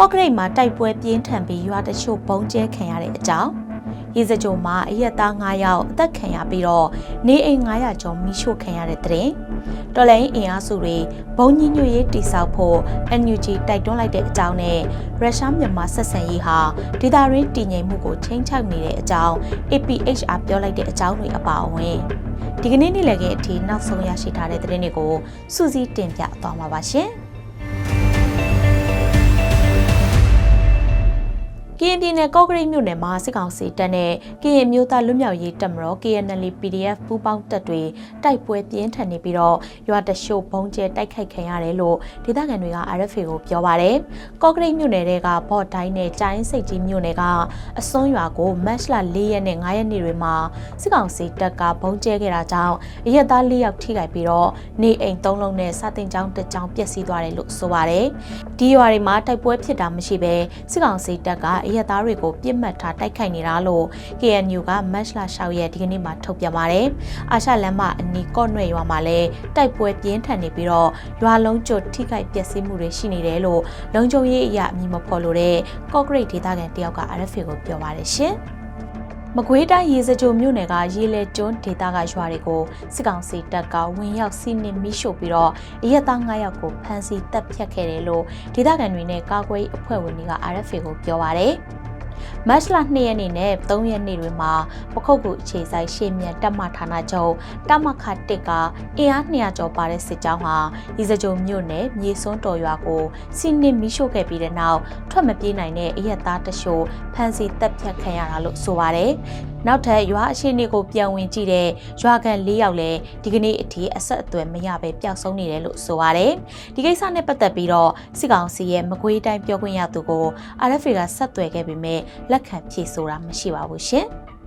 ကော့ကရိတ်မှာတိုက်ပွဲပြင်းထန်ပြီးရွာတချို့ဘုံကျဲခံရတဲ့အကြောင်းရေစကြိုမှာအရက်သား9ယောက်အသက်ခံရပြီးတော့နေအိမ်900ကျော်မိရှို့ခံရတဲ့တဲ့ရင်တော်လိုင်းအင်အားစုတွေဘုံညညွတ်ရေးတိစောက်ဖို့ NUG တိုက်တွန်းလိုက်တဲ့အကြောင်းနဲ့ရုရှားမြန်မာဆက်ဆံရေးဟာဒေသရင်းတည်ငြိမ်မှုကိုချိန်ချောက်နေတဲ့အကြောင်း APHR ပြောလိုက်တဲ့အကြောင်းတွေအပါအဝင်ဒီကနေ့နေ့လည်ခင်းအထိနောက်ဆုံးရရှိထားတဲ့သတင်းတွေကိုစူးစီးတင်ပြသွားမှာပါရှင်။ ကရင်ပြည်နယ်ကော့ကရိတ်မြို့နယ်မှာစစ်ကောင်စီတပ်နဲ့ကရင်မျိုးသားလွတ်မြောက်ရေးတပ်မတော် KNL PDF ပူးပေါင်းတပ်တွေတိုက်ပွဲပြင်းထန်နေပြီးတော့ရွာတရှို့ဘုံကျဲတိုက်ခိုက်ခံရတယ်လို့ဒေသခံတွေက RFA ကိုပြောပါရယ်ကော့ကရိတ်မြို့နယ်တွေကဘော့တိုင်းနဲ့ကျိုင်းစိတ်ကြီးမြို့နယ်ကအစွန်းရွာကိုမတ်လ၄ရက်နဲ့9ရက်နေ့တွေမှာစစ်ကောင်စီတပ်ကဘုံကျဲခဲ့တာကြောင့်အရက်သား၄ယောက်ထိခိုက်ပြီးတော့နေအိမ်၃လုံးနဲ့စာတင်ကျောင်းတစ်ကျောင်းပျက်စီးသွားတယ်လို့ဆိုပါရယ်ဒီရွာတွေမှာတိုက်ပွဲဖြစ်တာမရှိဘဲစစ်ကောင်စီတပ်ကအရက်သားတွေကိုပြစ်မှတ်ထားတိုက်ခိုက်နေတာလို့ KNU ကမတ်လ6ရက်ဒီကနေ့မှာထုတ်ပြန်ပါတယ်။အာရှလမ်းမအနီးကော့နွဲ့ရွာမှာလည်းတိုက်ပွဲပြင်းထန်နေပြီးတော့ရွာလုံးကျွတ်ထိခိုက်ပျက်စီးမှုတွေရှိနေတယ်လို့လုံခြုံရေးအရာအမည်မဖော်လို့တဲ့ကော့ဂရိတ်ဒေသခံတယောက်က RFA ကိုပြောပါတယ်ရှင်။ မကွေးတိုင်းရေစကြိုမြို့နယ်ကရေလေကျွန်းဒေသကရွာတွေကိုစစ်ကောင်စီတပ်ကဝင်ရောက်စီးနင်းမိရှို့ပြီးတော့အရက်သား9ယောက်ကိုဖမ်းဆီးတပ်ဖြတ်ခဲ့တယ်လို့ဒေသခံတွေနဲ့ကာကွယ်အဖွဲ့ဝင်တွေက RFA ကိုပြောပါရယ်။ မတ်လ2ရက်နေ့နဲ့3ရက်နေ့တွေမှာပခုတ်ကူအခြေဆိုင်ရှေ့မြန်တပ်မဌာနချုပ်တမခတစ်ကအင်အား200ကျော်ပါတဲ့စစ်ကြောင်းဟာဒီစကြုံမြို့နယ်မြေစွန်းတော်ရွာကိုစီနစ်မီးရှို့ခဲ့ပြီးတဲ့နောက်ထွက်မပြေးနိုင်တဲ့အရက်သားတရှို့ဖမ်းဆီးတပ်ဖြတ်ခံရတာလို့ဆိုပါတယ်နောက်ထပ်ရွာအရှိနေကိုပြန်ဝင်ကြည့်တဲ့ရွာကန်၄ယောက်လည်းဒီကနေ့အထိအဆက်အသွယ်မရပဲပျောက်ဆုံးနေတယ်လို့ဆိုပါတယ်။ဒီကိစ္စနဲ့ပတ်သက်ပြီးတော့စစ်ကောင်စီရဲ့မကွေးတိုင်းပြောခွင့်ရသူကို RFA ကဆက်သွယ်ခဲ့ပေမဲ့လက်ခံဖြေဆိုတာမရှိပါဘူးရှင်။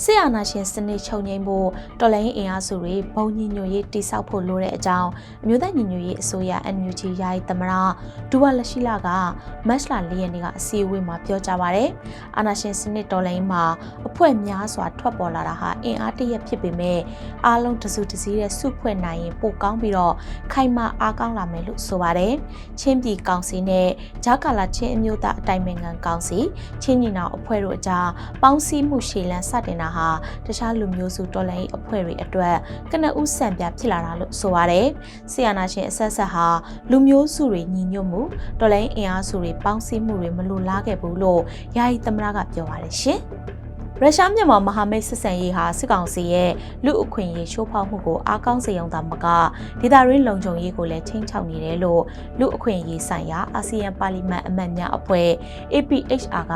ဆရာနာရှင်စနစ်ချုပ်ငိမ့်ဖို့တော်လိုင်းအင်အားစုတွေဘုံညညွတ်ရေးတိစောက်ဖို့လိုတဲ့အကြောင်းအမျိုးသားညီညွတ်ရေးအစိုးရ NUG ယာယီသမရဒူဝါလက်ရှိလာကမတ်လ၄ရက်နေ့ကအစည်းအဝေးမှာပြောကြားပါရယ်အာနာရှင်စနစ်တော်လိုင်းမှာအဖွဲ့များစွာထွက်ပေါ်လာတာဟာအင်အားတရက်ဖြစ်ပေမဲ့အားလုံးတစုတစည်းတဲ့စုဖွဲ့နိုင်ရင်ပိုကောင်းပြီးတော့ခိုင်မာအားကောင်းလာမယ်လို့ဆိုပါတယ်ချင်းပြည်ကောင်စီနဲ့ဂျာကာလာချင်းအမျိုးသားအတိုင်ပင်ခံကောင်စီချင်းညီနောင်အဖွဲ့တို့အကြားပေါင်းစည်းမှုရှေ့လန်းစတင်တာဟာတခြားလူမျိုးစုတော်လှန်ရေးအဖွဲ့တွေအတွက်ကနဦးဆန်ပြဖြစ်လာတာလို့ဆိုပါတယ်။ဆီယနာရှင်အဆက်ဆက်ဟာလူမျိုးစုတွေညီညွတ်မှုတော်လှန်ရေးအင်အားစုတွေပေါင်းစည်းမှုတွေမလိုလားခဲ့ဘူးလို့ယာယီသမရကပြောပါတယ်ရှင်။ ရုရှားမြန်မာမဟာမိတ်ဆက်ဆံရေးဟာစစ်ကောင်စီရဲ့လူအခွင့်အရေးချိုးဖောက်မှုကိုအားကောင်းစေရုံသာမကဒေသရင်းလုံခြုံရေးကိုလည်းချင်းချောက်နေတယ်လို့လူအခွင့်အရေးဆိုင်ရာအာဆီယံပါလီမန်အမတ်များအဖွဲ့ APHR က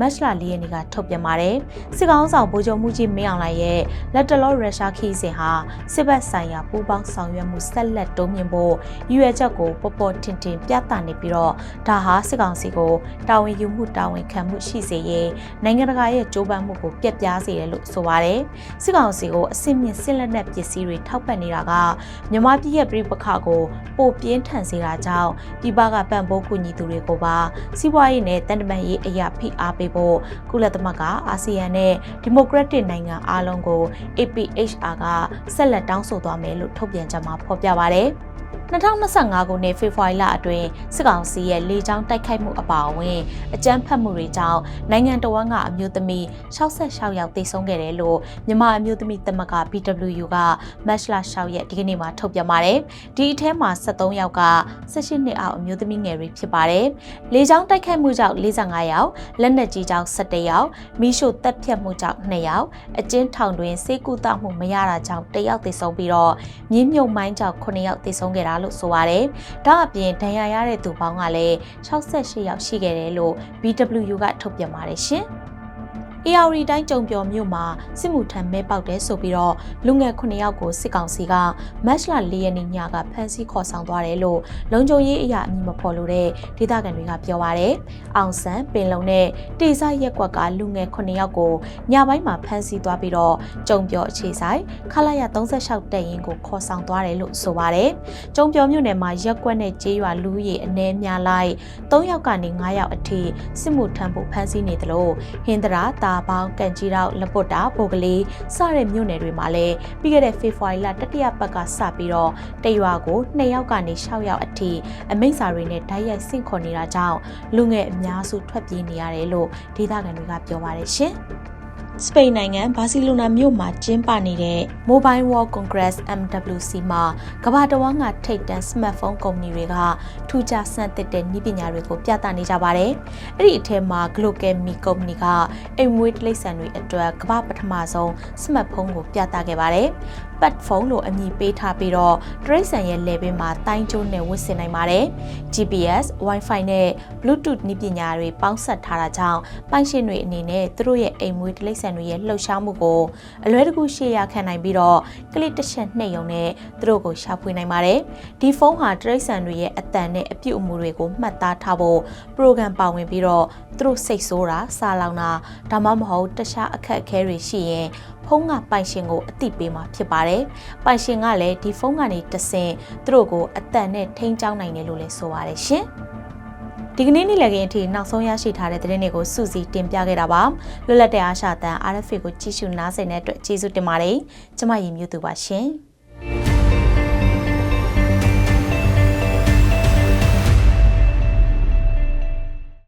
မတ်လ၄ရက်နေ့ကထုတ်ပြန်ပါတယ်စစ်ကောင်ဆောင်ဗိုလ်ချုပ်မှုကြီးမင်းအောင်လှိုင်ရဲ့လက်တလောရုရှားခီးစဉ်ဟာစစ်ဘက်ဆိုင်ရာပူးပေါင်းဆောင်ရွက်မှုဆက်လက်တိုးမြှင့်ဖို့ရွေချက်ကိုပေါ်ပေါ်ထင်ထင်ပြသနေပြီးတော့ဒါဟာစစ်ကောင်စီကိုတာဝန်ယူမှုတာဝန်ခံမှုရှိစေရေးနိုင်ငံတကာရဲ့ကြိုးပမ်းမှုကိုပြက်ပြားစေတယ်လို့ဆိုပါတယ်။စစ်ကောင်စီကိုအစစ်မြင့်စစ်လက်နက်ပစ္စည်းတွေထောက်ပံ့နေတာကမြန်မာပြည်ရဲ့ပြည်ပခါကိုပိုပြင်းထန်စေတာကြောင့်ပြည်ပကပံ့ပိုးကူညီသူတွေကိုပါစီးပွားရေးနဲ့တန်တမာရေးအရာဖိအားပေးဖို့ကုလသမဂ္ဂအာဆီယံနဲ့ဒီမိုကရက်တစ်နိုင်ငံအားလုံးကို APHR ကဆက်လက်တောင်းဆိုသွားမယ်လို့ထုတ်ပြန်ကြမှာဖော်ပြပါတယ်။ 2025ခုနှစ်ဖေဖော်ဝါရီလအတွင်းစစ်ကောင်စီရဲ့လေကြောင်းတိုက်ခိုက်မှုအပါအဝင်အကြမ်းဖက်မှုတွေကြောင့်နိုင်ငံတော်ဝန်ကအမျိုးသမီး66ယောက်သေဆုံးခဲ့တယ်လို့မြန်မာအမျိုးသမီးသမဂ္ဂ BWU ကမတ်လ6ရက်ဒီကနေ့မှာထုတ်ပြန်ပါတယ်။ဒီအထဲမှာ73ယောက်က18နှစ်အောက်အမျိုးသမီးငယ်တွေဖြစ်ပါတယ်။လေကြောင်းတိုက်ခိုက်မှုကြောင့်45ယောက်လက်နက်ကြီးကြောင့်17ယောက်မိရှုတပ်ဖြတ်မှုကြောင့်2ယောက်အကျဉ်းထောင်တွင်စေကူတမှုမရတာကြောင့်1ယောက်သေဆုံးပြီးတော့မြင်းမြုပ်မိုင်းကြောင့်9ယောက်သေဆုံးခဲ့တာလို့ဆိုပါတယ်။ဒါအပြင်ဒဏ်ရာရတဲ့သူပေါင်းကလည်း68ယောက်ရှိခဲ့တယ်လို့ BWU ကထုတ်ပြန်ပါတယ်ရှင်။ AR တိုင်းကြုံပြော်မြို့မှာစစ်မှုထမ်းမဲပေါက်တဲ့ဆိုပြီးတော့လူငယ်9ယောက်ကိုစစ်ကောင်စီကမတ်လ၄ရက်နေ့ညကဖမ်းဆီးခေါ်ဆောင်သွားတယ်လို့လုံခြုံရေးအရာအမည်မဖော်လို့တဲ့ဒေသခံတွေကပြောပါရယ်။အောင်ဆန်းပင်လုံနဲ့တေဆရက်ကွက်ကလူငယ်9ယောက်ကိုညပိုင်းမှာဖမ်းဆီးသွားပြီးတော့ကြုံပြော်အခြေဆိုင်ခလာရ36တက်ရင်ကိုခေါ်ဆောင်သွားတယ်လို့ဆိုပါရယ်။ကြုံပြော်မြို့နယ်မှာရက်ကွက်နဲ့ကျေးရွာလူကြီးအ ਨੇ များလိုက်3ယောက်ကနေ9ယောက်အထိစစ်မှုထမ်းဖို့ဖမ်းဆီးနေတယ်လို့ဟင်္ဒရာတာစာပေါင်းကန်ကြီးတော့လက်ပွတ်တာပိုကလေးစတဲ့မြို့နယ်တွေမှာလည်းပြီးခဲ့တဲ့ဖေဖော်ဝါရီလတတိယပတ်ကစပြီးတော့တရွာကို2ယောက်ကနေ6ယောက်အထိအမိန့်စာတွေနဲ့ဓာတ်ရိုက်ဆင့်ခေါ်နေတာကြောင့်လူငယ်အများစုထွက်ပြေးနေရတယ်လို့ဒေသခံတွေကပြောပါတယ်ရှင်။ စပိန်နိုင်ငံဘာစီလိုနာမြို့မှာကျင်းပနေတဲ့ Mobile World Congress MWC မှာကမ္ဘာတဝန်းကထိပ်တန်း smartphone ကုမ္ပဏီတွေကထူးခြားဆန်းသစ်တဲ့နည်းပညာတွေကိုပြသနေကြပါတယ်။အဲ့ဒီအထက်မှာ Glocalme ကုမ္ပဏီကအိမ်မွေးတိရစ္ဆာန်တွေအတွက်ကမ္ဘာပထမဆုံး smartphone ကိုပြသခဲ့ပါတယ်။ Pad phone လို့အမည်ပေးထားပြီးတော့တိရစ္ဆာန်ရဲ့လယ်ပင်မှာတိုင်းကျိုးနဲ့ဝတ်ဆင်နိုင်ပါတယ်။ GPS, Wi-Fi နဲ့ Bluetooth နည်းပညာတွေပေါင်းစပ်ထားတာကြောင့်ပိုင်ရှင်တွေအနေနဲ့သူတို့ရဲ့အိမ်မွေးတိရစ္ဆာန်တွေရဲ့လှုပ်ရှားမှုကိုအလွဲတကူရှေ့ရခံနိုင်ပြီးတော့ကလစ်တစ်ချက်နှိပ်ရုံနဲ့သူတို့ကိုရှာဖွေနိုင်ပါတယ်။ဒီဖုန်းဟာတိရစ္ဆာန်တွေရဲ့အတန်နဲ့အပြုတ်အမူတွေကိုမှတ်သားထားဖို့ program ပါဝင်ပြီးတော့သူတို့စိတ်ဆိုးတာစားလောင်တာဒါမှမဟုတ်တခြားအခက်အခဲတွေရှိရင်ဖုန်းကပိုင်ရှင်ကိုအသိပေးမှာဖြစ်ပါတယ်။ပိုင်ရှင်ကလည်းဒီဖုန်းကနေတဆင့်သူတို့ကိုအတန်နဲ့ထိန်းချောင်းနိုင်တယ်လို့လည်းဆိုပါတယ်ရှင်။ ဒီကနေ့နေ့လည်ခင်းအထိနောက်ဆုံးရရှိထားတဲ့သတင်းတွေကိုစုစည်းတင်ပြခဲ့တာပါလွတ်လပ်တဲ့အားရှာတန် RFA ကိုကြည့်ရှုနားဆင်တဲ့အတွက်ကျေးဇူးတင်ပါတယ်ကျမရီမျိုးသူပါရှင်